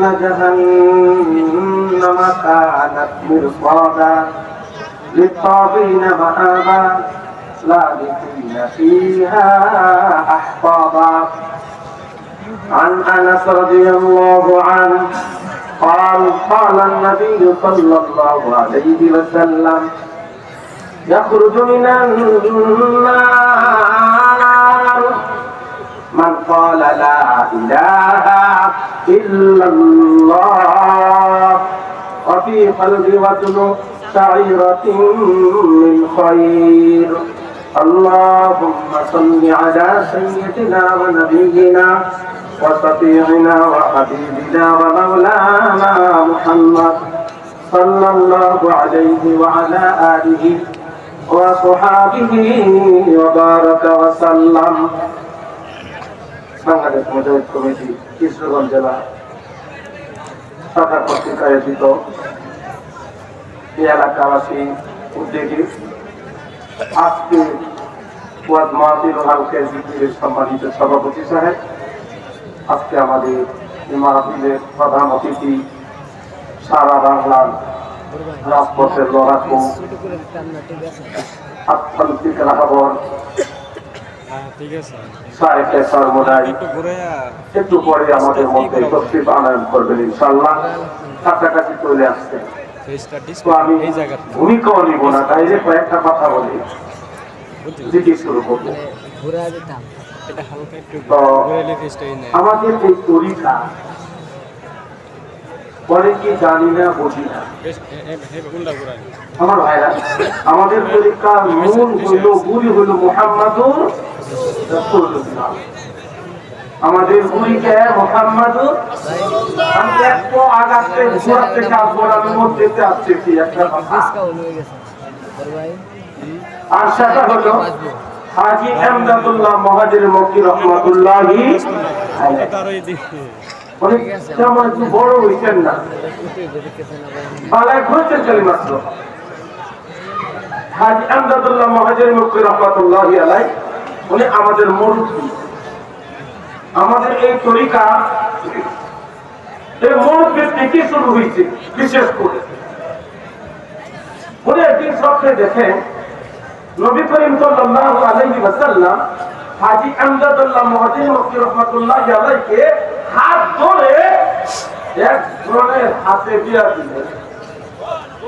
إن جهنم كانت مرصادا للطاغين مآبا لابثين فيها أحقابا عن أنس رضي الله عنه قال قال النبي صلى الله عليه وسلم يخرج من النار. من قال لا إله إلا الله. وفي قلب وزن شعيرة من خير. اللهم صل على سيدنا ونبينا وشفيعنا وحبيبنا ومولانا محمد صلى الله عليه وعلى آله وصحابه وبارك وسلم. বাংলাদেশ মুজাহিদ committee, Kishoreganj জেলা শাখা কর্তৃক আয়োজিত। এলাকাবাসী উদ্যোগে। আজকে মাহফিল ও হালকা জিকিরের সম্মানিত সভাপতি সাহেব। আজকে আমাদের মাহফিলের প্রধান অতিথি সারা বাংলার রাজপথের লড়াকু অর্থনৈতিক রাহবর হ্যাঁ ঠিক আছে। সাহেবের সর্বদাই একটু পরে আমাদের মধ্যে করবেন ইনশাল্লাহ কাছাকাছি চলে আসছে। তো আমি ভূমিকাও নিব না তাই যে কয়েকটা কথা বলি। শুরু করব। মানে আমাদের এই তরিকা জানি না বুঝি না। আমার ভাইরা আমাদের তরিকার মূল হইল গুলি হইল মোহাম্মদুর। আমাদের গুলিকে মোহাম্মদুর আমি আগাতে ঘোরা থেকে আসব না, আমি মধ্যে আসতেছি একটা আর সেটা হলো হাজি মহাজির তেমন একটু বড় না। বালায় হয়েছেন খালি মাত্র। হাজি আহমদাদুল্লাহ মহাজির মক্কি রহমতুল্লাহি আলাই উনি আমাদের মুরব্বী আমাদের এই তরিকা, এই শুরু হয়েছে, বিশেষ করে। উনি একদিন স্বপ্নে দেখেন, নবী করিম সাল্লাল্লাহু আলাইহি ওয়াসাল্লাম হাত ধরে এক ধরনের হাতে দিয়া দিলেন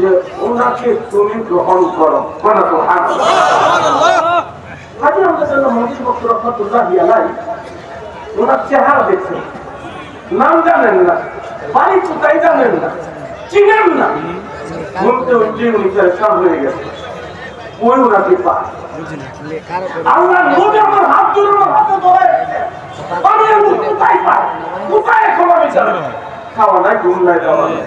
যে, ওনাকে তুমি গ্রহণ করো। বলো তো হাজী আমদাদুল্লাহ মুহাজির মক্কি রাহমাতুল্লাহ আলাইহি ওনার চেহারা দেখছেন। নাম জানেন না। বাড়ি কোথায় জানেন না। চিনেন না। ঘুমতে উঠে উনি পরেশান হয়ে গেছে। ওই ওনাকে করে আল্লাহ নবী আমার হাত ধরে আমার হাতে ধরে আমি কোথায় পাই কোথায় এখন আমি জানি? খাওয়া নাই, ঘুম নাই দাওয়া নাই।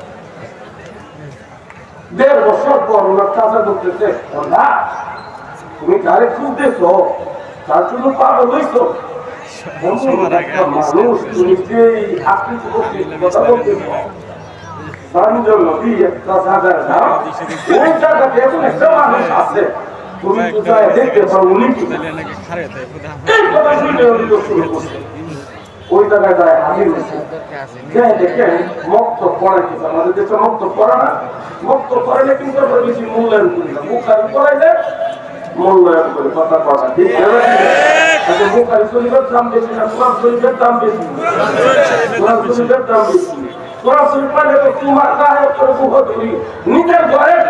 দেড় বছর পর ওনার চাচা বলতেছে ওনা তুমি যারে খুঁজতেছো তার জন্য পাগল হইছো। মানুষ তুমি যেই আকৃতি করতে কথা বলতেছো তুমি দেখতে পারো উনি কি? এই কথা শুনে শুরু করছে। ওই জায়গায় যায় হাজির হয়েছে। যে দেখেন মুক্ত পড়াইতেছে আমাদের দেশে মুক্ত পড়া না। মুক্ত পড়াইলে কিন্তু আমরা বেশি মূল্যায়ন করি না। মুখারি পড়াইলে মূল্যায়ন করি কথা পড়া ঠিক আছে মুখারি শরীফের দাম বেশি না কোরআন শরীফের দাম বেশি কোরআন শরীফের দাম বেশি কোরআন শরীফ মানে তো তোমার গায়ে করে বুহ ধরি নিজের ঘরের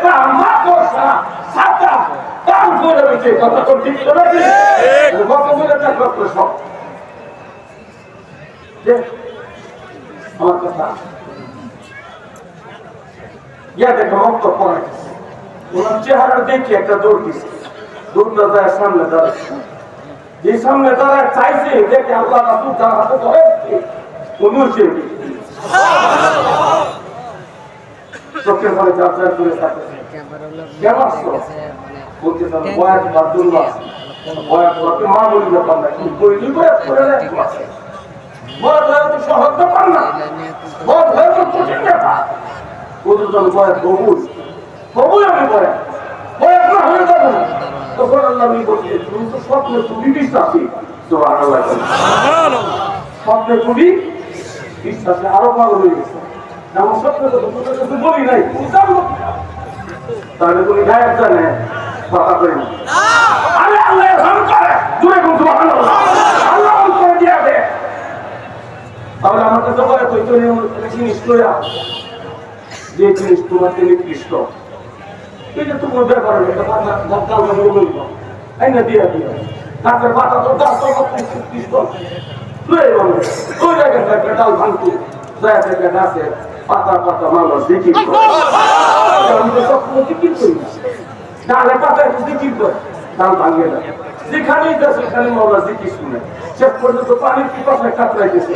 সাতা দাম হয়েছে কথা তো ঠিক তো নাকি বলে সব। আমার কথা। ইয়া দেখো রক্ত পড়ে। ওনার চেহারা দেখে একটা দৌড় দিছে। দৌড়টা যায় সামনে দাঁড়াচ্ছে যে সামনে দাঁড়ায় চাইছে, দেখে আল্লাহ রাসুল তার হাতে ধরে উনি উঠে চোখের পরে চার করে চান বয়াত বাদুল্লাহ বয়াত মা বলি ব্যাপার না কি করে বয়াত হয় তো সহজ ব্যাপার না। বয়াত হয় তো কঠিন ব্যাপার। জন্য বয়াত কবুল কবুল আমি বয়াত বয়াত না হয়ে যাবে। তখন আল্লাহ আমি বলছি তুমি তো স্বপ্নে তুমি বিশ্বাসী। তো আল্লাহ স্বপ্নে তুমি বিশ্বাসী। আরও ভালো হয়ে গেছে। আমার স্বপ্নে তো তোমাদের কাছে বলি নাই। তাহলে তুমি জানে। কথা আরে আল্লাহ করে আল্লাহ রহম করে দিয়া দে তাহলে আমার কাছে বলে, তুই তো জিনিস লইয়া যে জিনিস তোমার তিনি কৃষ্ণ যে তোমার ব্যাপার এটা তারপর পাতা পাতা দেখি আমি সবসময় জিকির করি। ডালে ডাল ভাঙে না। যেখানেই যা সেখানে মাওলা জিকির শুনে। শেষ পর্যন্ত পানির পিপাসায় কাতরাইতেছে।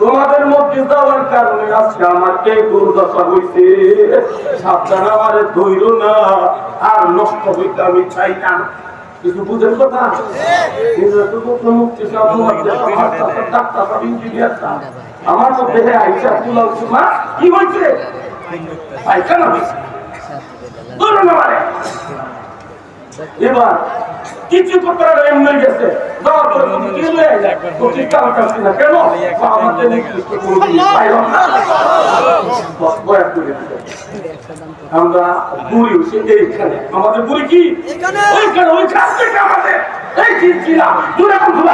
তোমাদের মধ্যে যাওয়ার কারণে আজকে এই দুর্দশা হইছে। সাবধান আমারে দৈর না, আর নষ্ট হইতে আমি চাই না। কিছু বুঝেন কথা? আমার তো দেহে আইসা মা কি হয়েছে পায়খানা হয়েছে এবার কিছু করতে এমনি গেছে। কেন? আমরা বুড়ি হচ্ছে এইখানে। আমাদের বুড়ি কি? ওইখানে ওইখান থেকে আমাদের। এই চিন্তা দূরে কোন